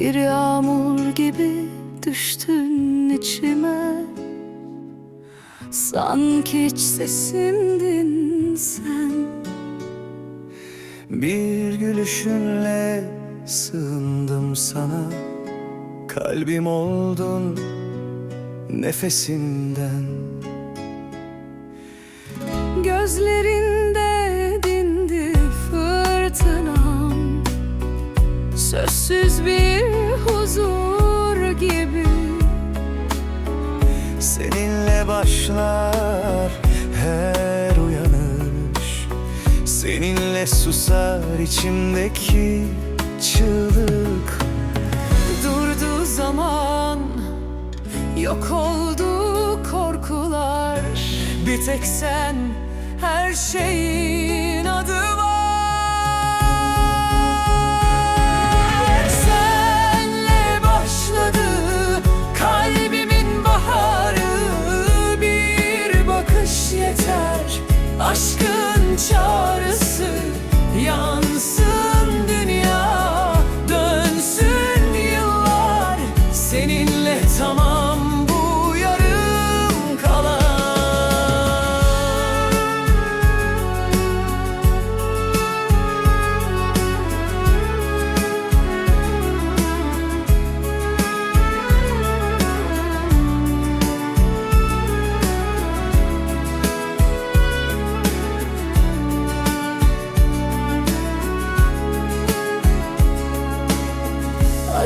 Bir yağmur gibi düştün içime. Sanki hiç sesimdin sen. Bir gülüşünle sığındım sana. Kalbim oldun nefesinden. Gözlerinde dindi fırtınam. Sözsüz bir huzur gibi. Seninle başlar her uyanış. Seninle susar içimdeki çığlık. Durdu zaman Yok oldu korkular. Bir tek sen her şeyin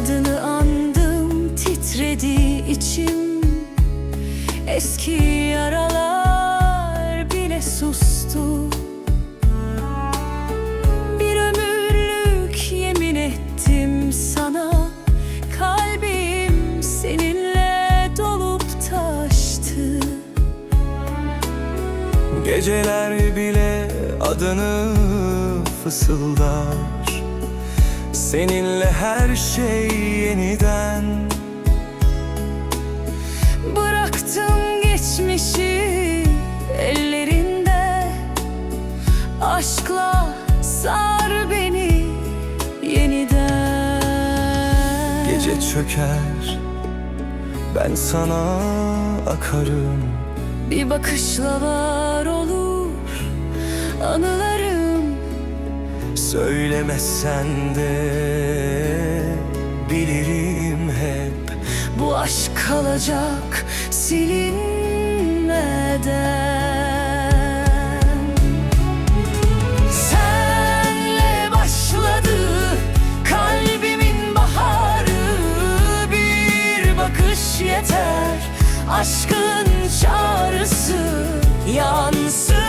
Adını andım titredi içim. Eski yaralar bile sustu. Bir ömürlük yemin ettim sana. Kalbim seninle dolup taştı. Geceler bile adını fısıldar Seninle her şey yeniden. Bıraktım geçmişi ellerinde. Aşkla sar beni yeniden. Gece çöker ben sana akarım. Bir bakışla var olur anılarım Söylemesen de bilirim hep. Bu aşk kalacak silinmeden. Yeter aşkın çağrısı. Yansın